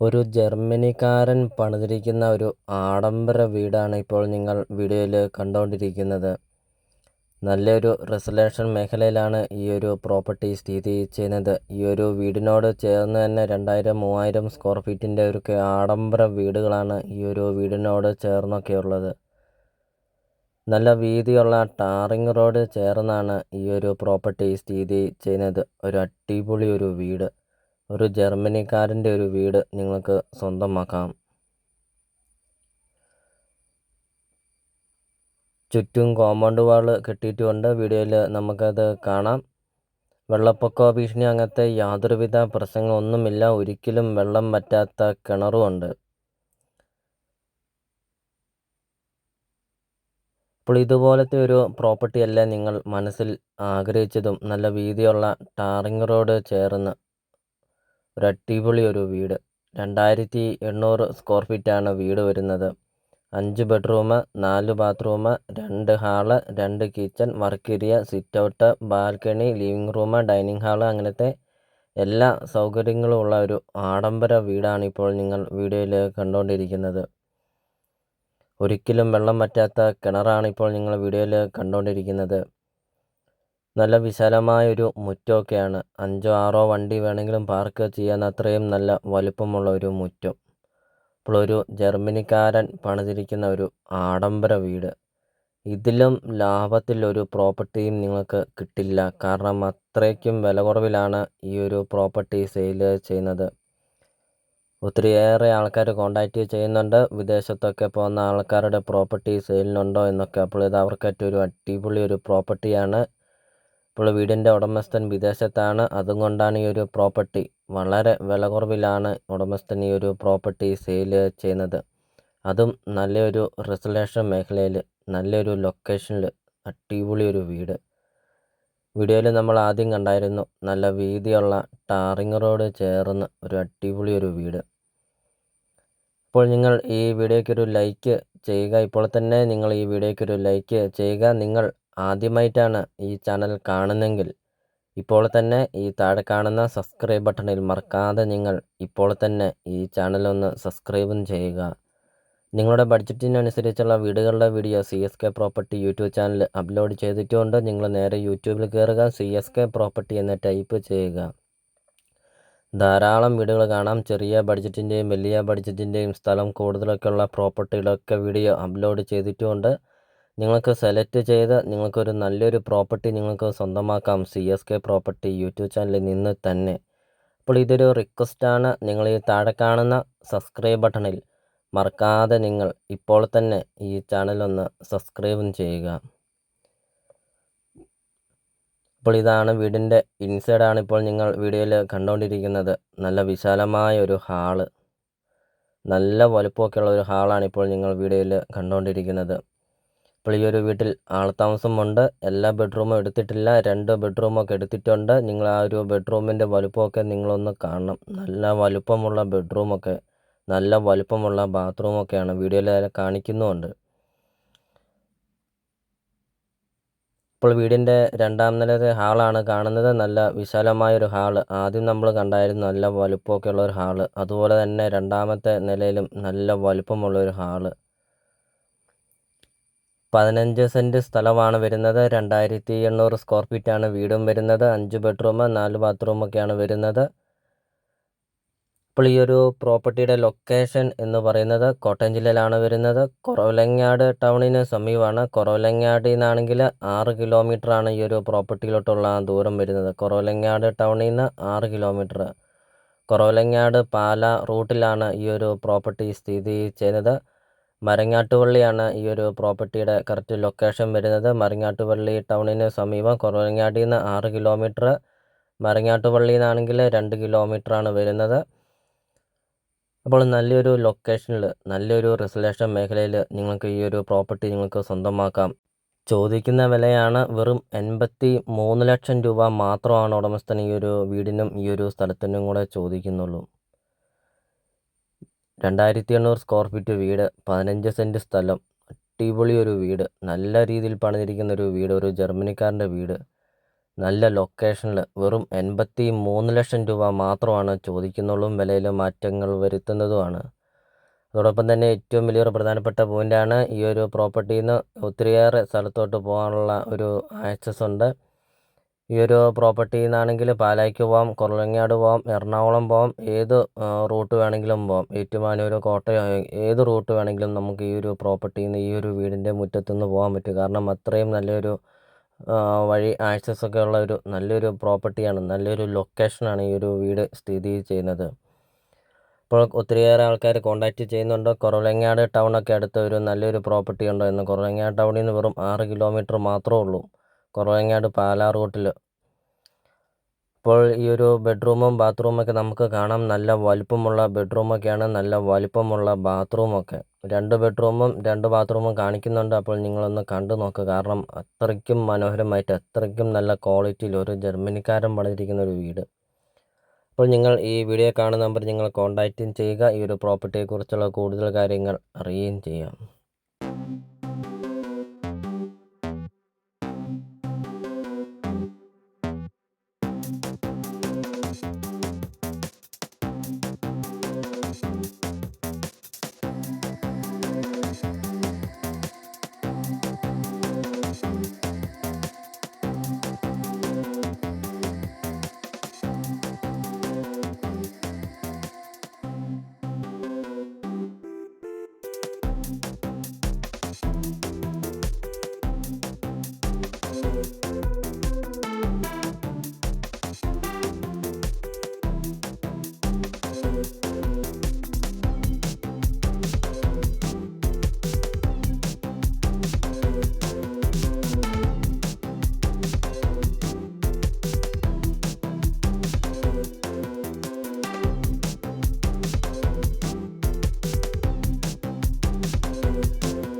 ഒരു ജർമ്മനിക്കാരൻ പണിതിരിക്കുന്ന ഒരു ആഡംബര വീടാണ് ഇപ്പോൾ നിങ്ങൾ വീഡിയോയിൽ കണ്ടുകൊണ്ടിരിക്കുന്നത്. നല്ലൊരു റെസിഡൻഷ്യൽ മേഖലയിലാണ് ഈ ഒരു പ്രോപ്പർട്ടി സ്ഥിതി ചെയ്യുന്നത്. ഈ ഒരു വീടിനോട് ചേർന്ന് തന്നെ രണ്ടായിരം മൂവായിരം സ്ക്വയർ ഫീറ്റിന്റെ ഒരു ആഡംബര വീടുകളാണ് ഈ ഒരു വീടിനോട് ചേർന്നൊക്കെ ഉള്ളത്. നല്ല വീതിയുള്ള ടാറിങ് റോഡ് ചേർന്നാണ് ഈ ഒരു പ്രോപ്പർട്ടി സ്ഥിതി ചെയ്യുന്നത്. ഒരു അടിപൊളി ഒരു വീട്. ഒരു ജർമ്മനിക്കാരന്റെ ഒരു വീട് നിങ്ങൾക്ക് സ്വന്തമാക്കാം. ചുറ്റും കോമ്പൗണ്ട് വാൾ കെട്ടിയിട്ടുമുണ്ട് വീഡിയോയിൽ നമുക്കത് കാണാം. വെള്ളപ്പൊക്ക ഭീഷണി അങ്ങനത്തെ യാതൊരുവിധ പ്രശ്നങ്ങളൊന്നുമില്ല. ഒരിക്കലും വെള്ളം പറ്റാത്ത കിണറുമുണ്ട് അപ്പോൾ ഇതുപോലത്തെ ഒരു പ്രോപ്പർട്ടി അല്ല നിങ്ങൾ മനസ്സിൽ ആഗ്രഹിച്ചതും നല്ല വീതിയുള്ള ടാറിങ് റോഡ് ചേർന്ന് ഒരു അടിപൊളി ഒരു വീട്. രണ്ടായിരത്തി എണ്ണൂറ് സ്ക്വയർ ഫീറ്റാണ് വീട് വരുന്നത്. അഞ്ച് ബെഡ്റൂം നാല് ബാത്റൂം രണ്ട് ഹാൾ രണ്ട് kitchen work area sit out balcony living room dining hall അങ്ങനത്തെ എല്ലാ സൗകര്യങ്ങളും ഉള്ള ഒരു ആഡംബര വീടാണ് ഇപ്പോൾ നിങ്ങൾ വീഡിയോയിൽ കണ്ടുകൊണ്ടിരിക്കുന്നത്. ഒരിക്കലും വെള്ളം പറ്റാത്ത കിണറാണ് ഇപ്പോൾ നിങ്ങൾ വീഡിയോയിൽ കണ്ടുകൊണ്ടിരിക്കുന്നത്. നല്ല വിശാലമായൊരു മുറ്റമൊക്കെയാണ് അഞ്ചോ ആറോ വണ്ടി വേണമെങ്കിലും പാർക്ക് ചെയ്യാൻ അത്രയും നല്ല വലുപ്പമുള്ള ഒരു മുറ്റം. അപ്പോൾ ഒരു ജർമ്മനിക്കാരൻ പണിതിരിക്കുന്ന ഒരു ആഡംബര വീട്. ഇതിലും ലാഭത്തിൽ ഒരു പ്രോപ്പർട്ടിയും നിങ്ങൾക്ക് കിട്ടില്ല. കാരണം അത്രയ്ക്കും വില കുറവിലാണ് ഈ ഒരു പ്രോപ്പർട്ടി സെയിൽ ചെയ്യുന്നത്. ഒത്തിരിയേറെ ആൾക്കാർ കോണ്ടാക്റ്റ് ചെയ്യുന്നുണ്ട്. വിദേശത്തൊക്കെ പോകുന്ന ആൾക്കാരുടെ പ്രോപ്പർട്ടി സെയിലിനുണ്ടോ എന്നൊക്കെ. അപ്പോൾ ഇത് ഒരു അടിപൊളി ഒരു പ്രോപ്പർട്ടിയാണ്. ഇപ്പോൾ വീടിന്റെ ഉടമസ്ഥൻ വിദേശത്താണ്. അതുകൊണ്ടാണ് ഈ ഒരു പ്രോപ്പർട്ടി. വളരെ വില കുറവിലാണ് ഉടമസ്ഥൻ ഈ ഒരു പ്രോപ്പർട്ടി സെയിൽ ചെയ്യുന്നത്. അതും നല്ലൊരു റിസലേഷൻ മേഖലയിൽ നല്ലൊരു ലൊക്കേഷനിൽ അടിപൊളി ഒരു വീട്. വീഡിയോയിൽ നമ്മൾ ആദ്യം കണ്ടായിരുന്നു നല്ല വീതിയുള്ള ടാറിങ് റോഡ് ചേർന്ന് ഒരു അടിപൊളി ഒരു വീട്. ഇപ്പോൾ നിങ്ങൾ ഈ വീഡിയോയ്ക്ക് ഒരു ലൈക്ക് ചെയ്യുക. ഇപ്പോൾ തന്നെ നിങ്ങൾ ഈ വീഡിയോയ്ക്ക് ഒരു ലൈക്ക് ചെയ്യുക. നിങ്ങൾ ആദ്യമായിട്ടാണ് ഈ ചാനൽ കാണുന്നതെങ്കിൽ ഇപ്പോൾ തന്നെ ഈ താഴെ കാണുന്ന സബ്സ്ക്രൈബ് ബട്ടണിൽ മറക്കാതെ നിങ്ങൾ ഇപ്പോൾ തന്നെ ഈ ചാനൽ ഒന്ന് സബ്സ്ക്രൈബും ചെയ്യുക. നിങ്ങളുടെ ബഡ്ജറ്റിനനുസരിച്ചുള്ള വീടുകളുടെ video C S K property YouTube channel upload ചെയ്തിട്ടുണ്ട്. നിങ്ങൾ നേരെ യൂട്യൂബിൽ കയറുക സി എസ് കെ പ്രോപ്പർട്ടി എന്ന് ടൈപ്പ് ചെയ്യുക. ധാരാളം വീടുകൾ കാണാം. ചെറിയ ബഡ്ജറ്റിന്റെയും വലിയ ബഡ്ജറ്റിന്റെയും സ്ഥലം കൂടുതലൊക്കെയുള്ള പ്രോപ്പർട്ടികളൊക്കെ വീഡിയോ അപ്ലോഡ് ചെയ്തിട്ടുമുണ്ട് നിങ്ങൾക്ക് സെലക്ട് ചെയ്ത് നിങ്ങൾക്കൊരു നല്ലൊരു പ്രോപ്പർട്ടി നിങ്ങൾക്ക് സ്വന്തമാക്കാം. C S K property YouTube ചാനലിൽ നിന്ന് തന്നെ. അപ്പോൾ ഇതൊരു റിക്വസ്റ്റാണ് നിങ്ങൾ ഈ താഴെ കാണുന്ന സബ്സ്ക്രൈബ് ബട്ടണിൽ മറക്കാതെ നിങ്ങൾ ഇപ്പോൾ തന്നെ ഈ ചാനലൊന്ന് സബ്സ്ക്രൈബും ചെയ്യുക. അപ്പോൾ ഇതാണ് വീടിന്റെ ഇൻസൈഡാണ് ഇപ്പോൾ നിങ്ങൾ വീഡിയോയിൽ കണ്ടുകൊണ്ടിരിക്കുന്നത്. നല്ല വിശാലമായ ഒരു ഹാൾ നല്ല വലുപ്പമൊക്കെയുള്ള ഒരു ഹാളാണ് ഇപ്പോൾ നിങ്ങൾ വീഡിയോയിൽ കണ്ടുകൊണ്ടിരിക്കുന്നത്. ഇപ്പോൾ ഈ ഒരു വീട്ടിൽ ആൾതാമസമുണ്ട് എല്ലാ ബെഡ്റൂമും എടുത്തിട്ടില്ല. രണ്ട് ബെഡ്റൂമൊക്കെ എടുത്തിട്ടുണ്ട്. നിങ്ങൾ ആ ഒരു ബെഡ്റൂമിന്റെ വലുപ്പമൊക്കെ നിങ്ങളൊന്ന് കാണണം. നല്ല വലുപ്പമുള്ള ബെഡ്റൂമൊക്കെ നല്ല വലുപ്പമുള്ള ബാത്റൂമൊക്കെയാണ് വീഡിയോയിൽ കാണിക്കുന്നുമുണ്ട് ഇപ്പോൾ വീടിന്റെ രണ്ടാം നിലത്തെ ഹാളാണ് കാണുന്നത്. നല്ല വിശാലമായൊരു ഹാൾ. ആദ്യം നമ്മൾ കണ്ടായിരുന്നു നല്ല വലുപ്പമൊക്കെ ഉള്ള ഒരു ഹാൾ. അതുപോലെ തന്നെ രണ്ടാമത്തെ നിലയിലും നല്ല വലുപ്പമുള്ള ഒരു ഹാൾ. പതിനഞ്ച് സെന്റ് സ്ഥലമാണ് വരുന്നത്. രണ്ടായിരത്തി എണ്ണൂറ് സ്ക്വയർ ആണ് വീടും വരുന്നത്. അഞ്ച് ബെഡ്റൂം നാല് ബാത്റൂമൊക്കെയാണ് വരുന്നത്. അപ്പോൾ ഈ ഒരു പ്രോപ്പർട്ടിയുടെ ലൊക്കേഷൻ എന്ന് പറയുന്നത് കോട്ടയം ജില്ലയിലാണ് വരുന്നത്. കുറവലങ്ങാട് ടൗണിന് സമീപമാണ്. കുറവലങ്ങാടിൽ നിന്നാണെങ്കിൽ ആറ് കിലോമീറ്ററാണ് ഈ ഒരു പ്രോപ്പർട്ടിയിലോട്ടുള്ള ദൂരം വരുന്നത്. കുറവലങ്ങാട് ടൗണിൽ നിന്ന് ആറ് കിലോമീറ്റർ. കുറവലങ്ങാട് പാല റൂട്ടിലാണ് ഈ ഒരു പ്രോപ്പർട്ടി സ്ഥിതി ചെയ്യുന്നത്. മരങ്ങാട്ടുപള്ളിയാണ് ഈ ഒരു പ്രോപ്പർട്ടിയുടെ കറക്റ്റ് ലൊക്കേഷൻ വരുന്നത്. മരങ്ങാട്ടുപള്ളി ടൗണിന് സമീപം കുറവങ്ങാടിയിൽ നിന്ന് ആറ് കിലോമീറ്റർ. മരങ്ങാട്ടുപള്ളിയിൽ നിന്നാണെങ്കിൽ രണ്ട് കിലോമീറ്ററാണ് വരുന്നത്. അപ്പോൾ നല്ലൊരു ലൊക്കേഷനിൽ നല്ലൊരു റെസലേഷൻ മേഖലയിൽ നിങ്ങൾക്ക് ഈ ഒരു പ്രോപ്പർട്ടി നിങ്ങൾക്ക് സ്വന്തമാക്കാം. ചോദിക്കുന്ന വിലയാണ് വെറും എൺപത്തി മൂന്ന് ലക്ഷം രൂപ മാത്രമാണ് ഉടമസ്ഥൻ ഈ ഒരു വീടിനും ഈ ഒരു സ്ഥലത്തിനും കൂടെ ചോദിക്കുന്നുള്ളൂ. രണ്ടായിരത്തി എണ്ണൂറ് സ്ക്വയർ ഫീറ്റ് വീട് പതിനഞ്ച് സെന്റ് സ്ഥലം അടിപൊളി ഒരു വീട് നല്ല രീതിയിൽ പണിതിരിക്കുന്ന ഒരു വീട് ഒരു ജർമ്മനിക്കാരന്റെ വീട്. നല്ല ലൊക്കേഷനിൽ വെറും എൺപത്തി മൂന്ന് ലക്ഷം രൂപ മാത്രമാണ് ചോദിക്കുന്നുള്ളൂ വിലയിൽ മാറ്റങ്ങൾ വരുത്തുന്നതുമാണ്. അതോടൊപ്പം തന്നെ ഏറ്റവും വലിയൊരു പ്രധാനപ്പെട്ട പോയിന്റാണ് ഈ ഒരു പ്രോപ്പർട്ടിയിൽ നിന്ന് ഒത്തിരിയേറെ സ്ഥലത്തോട്ട് പോകാനുള്ള ഒരു ആക്സസ് ഉണ്ട്. ഈ ഒരു പ്രോപ്പർട്ടിയിൽ നിന്നാണെങ്കിൽ പാലായ്ക്ക് പോകാം കുറവങ്ങാട് പോകാം എറണാകുളം പോകാം ഏത് റൂട്ട് വേണമെങ്കിലും പോകാം ഏറ്റുമാനൂർ കോട്ടയം ഏത് റൂട്ട് വേണമെങ്കിലും നമുക്ക് ഈ ഒരു പ്രോപ്പർട്ടിയിൽ നിന്ന് ഈ ഒരു വീടിന്റെ മുറ്റത്തുനിന്ന് പോകാൻ പറ്റും. കാരണം അത്രയും നല്ലൊരു വഴി ആക്സസ് ഒക്കെ ഉള്ള ഒരു നല്ലൊരു പ്രോപ്പർട്ടിയാണ് നല്ലൊരു ലൊക്കേഷനാണ് ഈ ഒരു വീട് സ്ഥിതി ചെയ്യുന്നത്. ഇപ്പോൾ ഒത്തിരിയേറെ ആൾക്കാർ കോൺടാക്റ്റ് ചെയ്യുന്നുണ്ട്. കുറവലങ്ങാട് ടൗണൊക്കെ അടുത്ത് ഒരു നല്ലൊരു പ്രോപ്പർട്ടി ഉണ്ടോ എന്ന്. കുറവലങ്ങാട് ടൗണിൽ നിന്ന് വെറും ആറ് കിലോമീറ്റർ മാത്രമേ ഉള്ളൂ. കുറവങ്ങാട് പാലാ റൂട്ടിൽ ഇപ്പോൾ ഈ ഒരു ബെഡ്റൂമും ബാത്റൂമൊക്കെ നമുക്ക് കാണാം. നല്ല വലുപ്പമുള്ള ബെഡ്റൂമൊക്കെയാണ്. നല്ല വലുപ്പമുള്ള ബാത്റൂമൊക്കെ. രണ്ട് ബെഡ്റൂമും രണ്ട് ബാത്റൂമും കാണിക്കുന്നുണ്ട്. അപ്പോൾ നിങ്ങളൊന്ന് കണ്ടു നോക്കുക കാരണം അത്രയ്ക്കും മനോഹരമായിട്ട് അത്രയ്ക്കും നല്ല ക്വാളിറ്റിയിൽ ഒരു ജർമ്മനിക്കാരൻ പണിതിരിക്കുന്ന ഒരു വീട്. അപ്പോൾ നിങ്ങൾ ഈ വീഡിയോ കാണുന്ന നമ്പർ നിങ്ങൾ കോൺടാക്റ്റും ചെയ്യുക. ഈ ഒരു പ്രോപ്പർട്ടിയെക്കുറിച്ചുള്ള കൂടുതൽ കാര്യങ്ങൾ അറിയുകയും ചെയ്യാം.